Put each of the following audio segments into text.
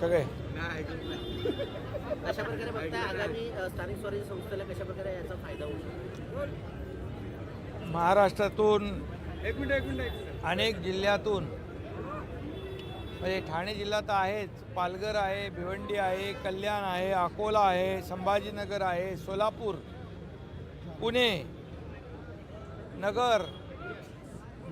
सगळे. कशा प्रकारे बघताय आगामी स्थानिक स्वराज्य संस्थेला कशा प्रकारे याचा फायदा होऊ शकतो? महाराष्ट्रातून अनेक जिल्ह्यातून म्हणजे ठाणे जिल्हा तर आहेच. पालघर आहे भिवंडी आहे कल्याण आहे अकोला आहे संभाजीनगर आहे सोलापूर पुणे नगर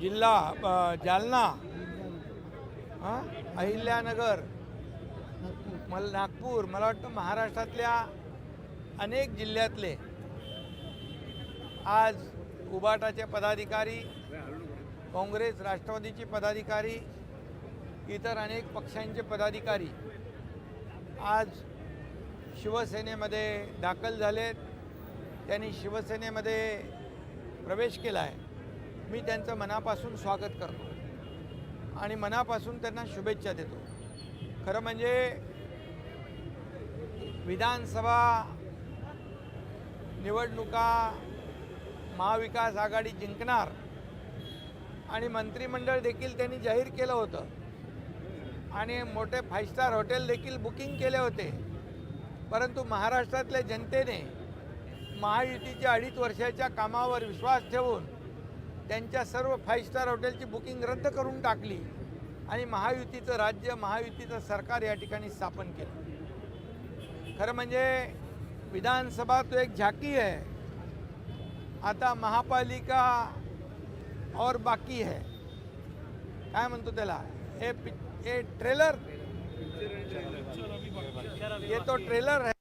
जिल्हा जालना हां अहिल्यानगर मला नागपूर मला वाटतं महाराष्ट्रातल्या अनेक जिल्ह्यातले आज उबाटाचे पदाधिकारी काँग्रेस राष्ट्रवादीचे पदाधिकारी इतर अनेक पक्षांचे पदाधिकारी आज शिवसेनेमध्ये दाखल झालेत. त्यांनी शिवसेनेमध्ये प्रवेश केला आहे मी त्यांचं मनापासून स्वागत करतो आणि मनापासून त्यांना शुभेच्छा देतो. खरं म्हणजे विधानसभा निवडणुका महाविकास आघाडी जिंकणार आणि मंत्रिमंडळ देखील त्यांनी जाहीर केलं होतं. आणि मोठे फाईव्ह स्टार हॉटेल देखील बुकिंग केले होते. परंतु महाराष्ट्रातल्या जनतेने महायुतीच्या अडीच वर्षाच्या कामावर विश्वास ठेवून त्यांच्या सर्व फाईव्ह स्टार हॉटेलची बुकिंग रद्द करून टाकली आणि महायुतीचं राज्य महायुतीचं सरकार या ठिकाणी स्थापन केलं. खरं म्हणजे विधानसभा तो एक झाकी है। आता महापालिका और बाकी है। काय म्हणतो त्याला? हे हे ट्रेलर ये तो ट्रेलर है।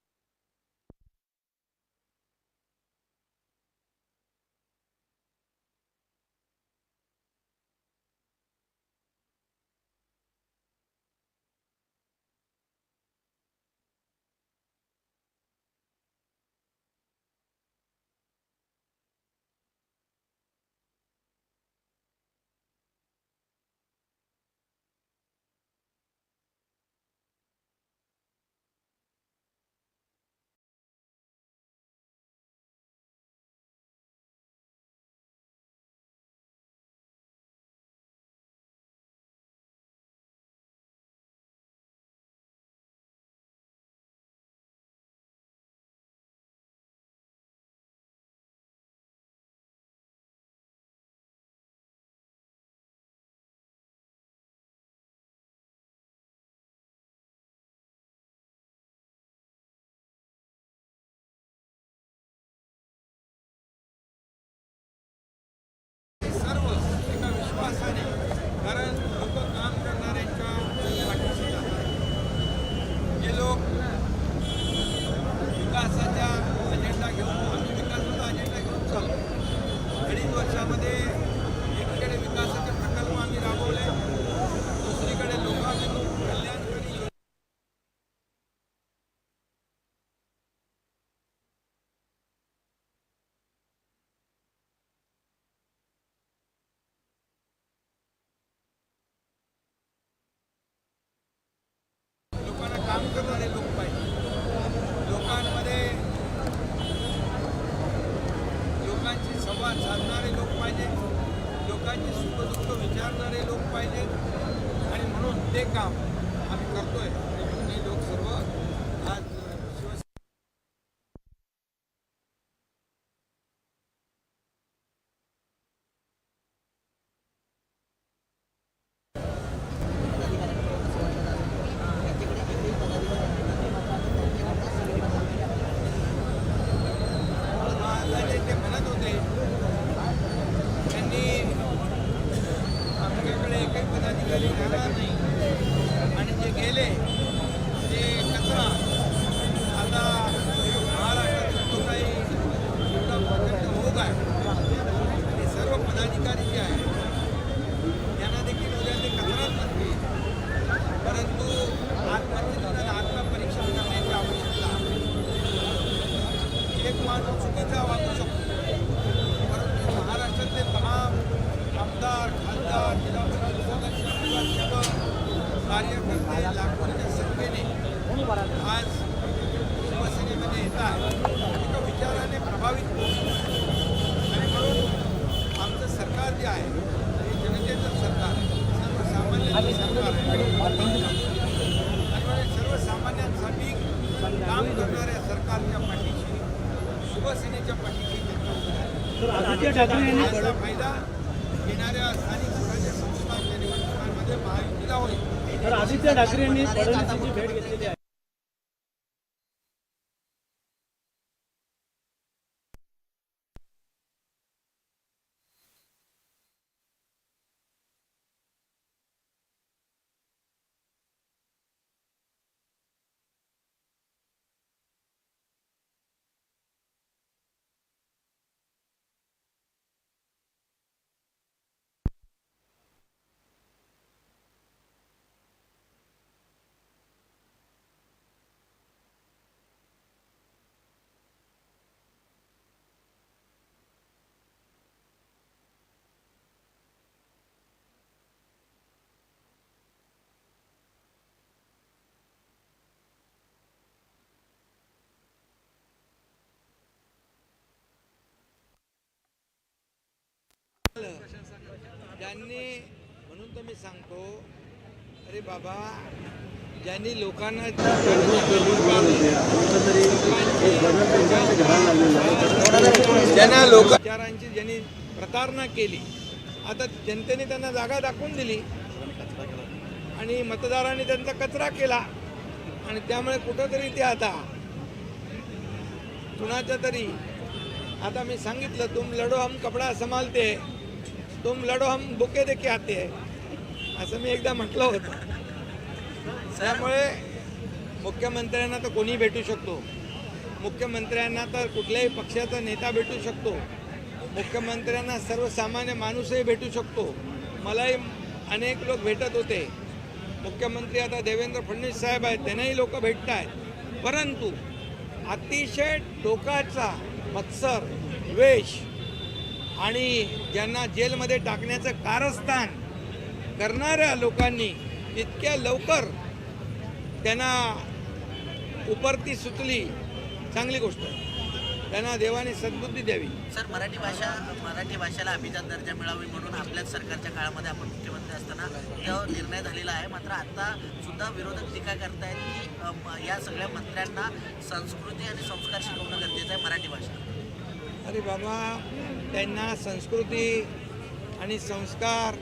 काम आम्ही करतोय म्हणून हे लोक सर्व आज शिवसेना आता जे ते म्हणत होते त्यांनी आमच्याकडे एकही पदाधिकारी राहणार नाही आणि जे गेले ते कचरा आता महाराष्ट्रात जो काही एवढा प्रचंड भोग आहे ते सर्व पदाधिकारी जे आहेत त्यांना देखील उद्या ते कचराच बनतील परंतु आत्मचिंतन आत्मपरीक्षण करण्याची आवश्यकता आहे एक माणूस चुकीचा वागू शकतो परंतु महाराष्ट्रातले तमाम आमदार खासदार जिल्हा परिषद सदस्य नगरसेवक कार्यकर्ते लाखोच्या संख्येने आज शिवसेनेमध्ये येतात एका विचाराने प्रभावित होऊन आणि म्हणून आमचं सरकार जे आहे हे जनतेचं सरकार आहे सर्वसामान्यांचं सरकार आहे आणि म्हणजे काम करणाऱ्या सरकारच्या पाठीशी शिवसेनेच्या पाठीशी आदित्य ठाकरे यांनी याचा फायदा येणाऱ्या स्थानिक स्वराज्य संस्थांच्या निवडणुकांमध्ये महायुतीला होईल. तर आदित्य ठाकरे यांनी भेट घेतलेली आहे. ज्यांनी म्हणून तर मी सांगतो अरे बाबा ज्यांनी लोकांना ज्यांना लोकांची विचारांची ज्यांनी प्रतारणा केली आता जनतेने त्यांना जागा दाखवून दिली आणि मतदारांनी त्यांचा कचरा केला आणि त्यामुळे कुठंतरी ते आता कुणाच्या तरी आता मी सांगितलं तुम लढो हम कपडा संभालते तुम लढो हम बुके देखे आते असं मी एकदा म्हटलं होतं. त्यामुळे मुख्यमंत्र्यांना तर कोणी भेटू शकतो. मुख्यमंत्र्यांना तर कुठल्याही पक्षाचा नेता भेटू शकतो. मुख्यमंत्र्यांना सर्वसामान्य माणूसही भेटू शकतो. मलाही अनेक लोक भेटत होते. मुख्यमंत्री आता देवेंद्र फडणवीस साहेब आहेत त्यांनाही लोक भेटत आहेत परंतु अतिशय टोकाचा मत्सर द्वेष आणि ज्यांना जेलमध्ये टाकण्याचं कारस्थान करणाऱ्या लोकांनी इतक्या लवकर त्यांना उपरती सुचली चांगली गोष्ट आहे. त्यांना देवाने सद्बुद्धी द्यावी. सर मराठी भाषा मराठी भाषेला अभिजात दर्जा मिळावी म्हणून आपल्याच सरकारच्या काळामध्ये आपण मुख्यमंत्री असताना तो निर्णय झालेला आहे. मात्र आता सुद्धा विरोधक टीका करतायत की या सगळ्या मंत्र्यांना संस्कृती आणि संस्कार शिकवणं गरजेचं आहे मराठी भाषा अरे बाबा त्यांना संस्कृती आणि संस्कार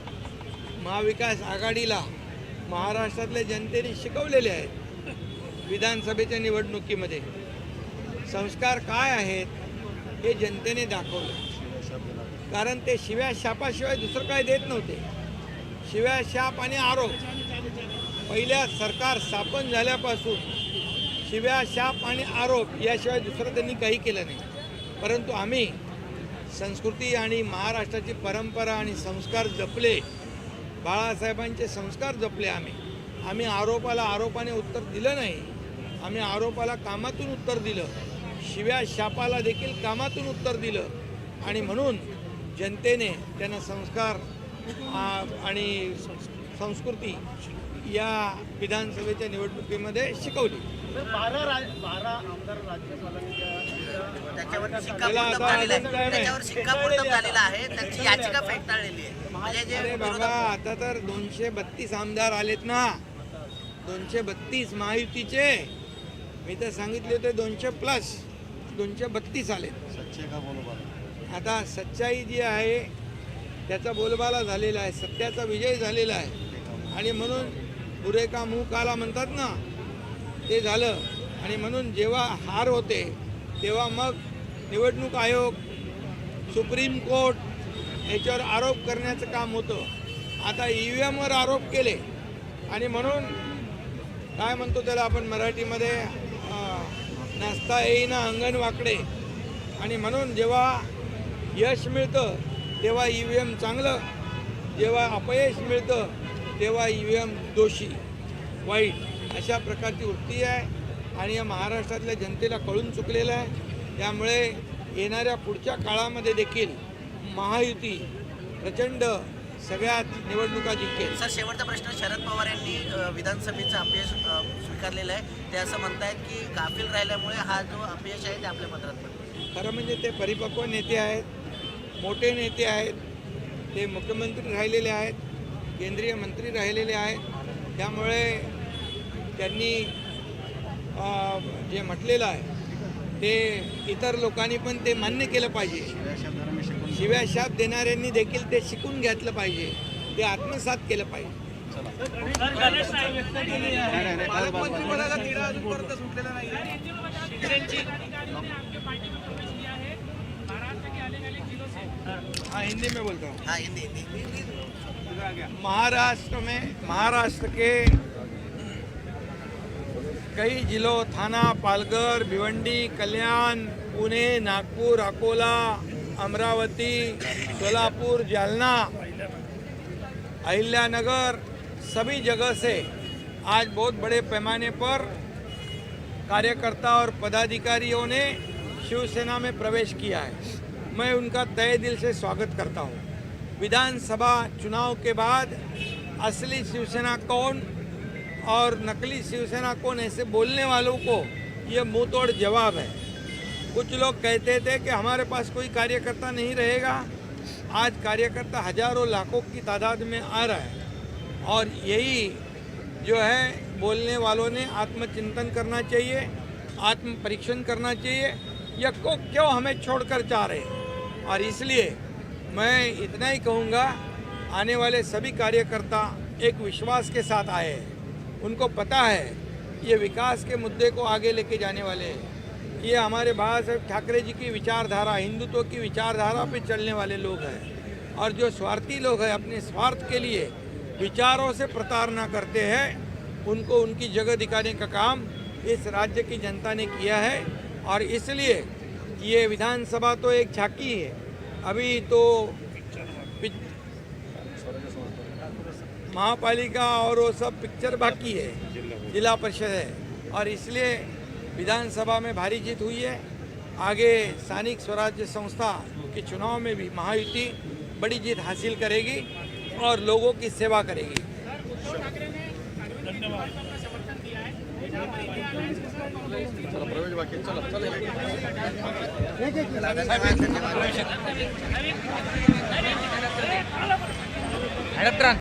महाविकास आघाडीला महाराष्ट्रातल्या जनतेने शिकवलेले आहेत विधानसभेच्या निवडणुकीमध्ये. संस्कार काय आहेत हे जनतेने दाखवलं. कारण ते शिव्या शापाशिवाय दुसरं काय देत नव्हते. शिव्या शाप आणि आरोप. पहिल्या सरकार स्थापन झाल्यापासून शिव्या शाप आणि आरोप याशिवाय दुसरं त्यांनी काही केलं नाही. परंतु आम्ही संस्कृती आणि महाराष्ट्राची परंपरा आणि संस्कार जपले. बाळासाहेबांचे संस्कार जपले आम्ही. आम्ही आरोपाला आरोपाने उत्तर दिलं नाही. आम्ही आरोपाला कामातून उत्तर दिलं. शिव्या शापाला देखील कामातून उत्तर दिलं. आणि म्हणून जनतेने त्यांना संस्कार आणि संस्कृती या विधानसभेच्या निवडणुकीमध्ये शिकवली. बारा बारा आमदार राज्यपालांनी शिक्कामोर्तब झालेलं आहे. आहे त्याच्यावर शिक्कामोर्तब झालेलं आहे. त्यांची याचिका फेटाळलेली आहे. म्हणजे जे अरे बाबा विरोधक आता तर दोनशे बत्तीस आमदार आलेत ना. दोनशे बत्तीस महायुतीचे. मी तर सांगितले होते दोनशे प्लस. दोनशे बत्तीस आलेत. आता सच्चाई जी आहे त्याचा बोलबाला झालेला आहे. सत्याचा विजय झालेला आहे. आणि म्हणून पुरे का मुंह काला म्हणतात ना ते झालं. आणि म्हणून जेव्हा हार होते तेव्हा मग निवडणूक आयोग सुप्रीम कोर्ट याच्यावर आरोप करण्याचं काम होतं. आता ई व्ही एमवर आरोप केले. आणि म्हणून काय म्हणतो त्याला आपण मराठीमध्ये? अं, नाचता येईना अंगण वाकडे. आणि म्हणून जेव्हा यश मिळतं तेव्हा ई व्ही एम चांगलं. जेव्हा अपयश मिळतं तेव्हा ई व्ही एम दोषी. वाईट. अशा प्रकारची वृत्ती आहे. आणि या महाराष्ट्रातल्या जनतेला कळून चुकलेलं आहे. त्यामुळे येणाऱ्या पुढच्या काळामध्ये देखील महायुती प्रचंड सगळ्यात निवडणुका जिंकेल. सर शेवटचा प्रश्न शरद पवार यांनी विधानसभेचं अपयश स्वीकारलेलं आहे. ते असं म्हणतायत की गाफील राहिल्यामुळे हा जो अपयश आहे ते आपल्या पत्रात. खरं म्हणजे ते परिपक्व नेते आहेत मोठे नेते आहेत ते मुख्यमंत्री राहिलेले आहेत केंद्रीय मंत्री राहिलेले आहेत. त्यामुळे त्यांनी जे म्हटलेलं आहे ते इतर लोकांनी पण ते मान्य केलं पाहिजे. शिव्या शाप देणाऱ्यांनी देखील ते शिकून घेतलं पाहिजे. ते आत्मसात केलं पाहिजे. पालकमंत्रीपदाचा तिढा अजूनपर्यंत सुटलेला नाही हाँ हिंदी में बोलता. हूँ हा हिंदी हिंदी. महाराष्ट्र में महाराष्ट्र के कई जिलों, थाना, पालघर, भिवंडी, कल्याण, पुणे, नागपुर, अकोला, अमरावती, सोलापुर, जालना, अहिल्यानगर, सभी जगह से आज बहुत बड़े पैमाने पर कार्यकर्ता और पदाधिकारियों ने शिवसेना में प्रवेश किया है। मैं उनका तय दिल से स्वागत करता हूँ। विधानसभा चुनाव के बाद असली शिवसेना कौन? और नकली शिवसेना कौन ऐसे बोलने वालों को ये मुँह तोड़ जवाब है। कुछ लोग कहते थे कि हमारे पास कोई कार्यकर्ता नहीं रहेगा। आज कार्यकर्ता हज़ारों लाखों की तादाद में आ रहा है और यही जो है बोलने वालों ने आत्मचिंतन करना चाहिए आत्म परीक्षण करना चाहिए, या को क्यों हमें छोड़कर जा रहे हैं? और इसलिए मैं इतना ही कहूँगा, आने वाले सभी कार्यकर्ता एक विश्वास के साथ आए हैं। उनको पता है ये विकास के मुद्दे को आगे लेके जाने वाले हैं। ये हमारे बाबा साहेब ठाकरे जी की विचारधारा, हिंदुत्व की विचारधारा पे चलने वाले लोग हैं। और जो स्वार्थी लोग हैं, अपने स्वार्थ के लिए विचारों से प्रताड़ना करते हैं, उनको उनकी जगह दिखाने का काम इस राज्य की जनता ने किया है। और इसलिए ये विधानसभा तो एक झांकी है। अभी तो महापालिका और वो सब पिक्चर बाकी है। जिला परिषद है। और इसलिए विधानसभा में भारी जीत हुई है। आगे स्थानिक स्वराज्य संस्था के चुनाव में भी महायुति बड़ी जीत हासिल करेगी और लोगों की सेवा करेगी।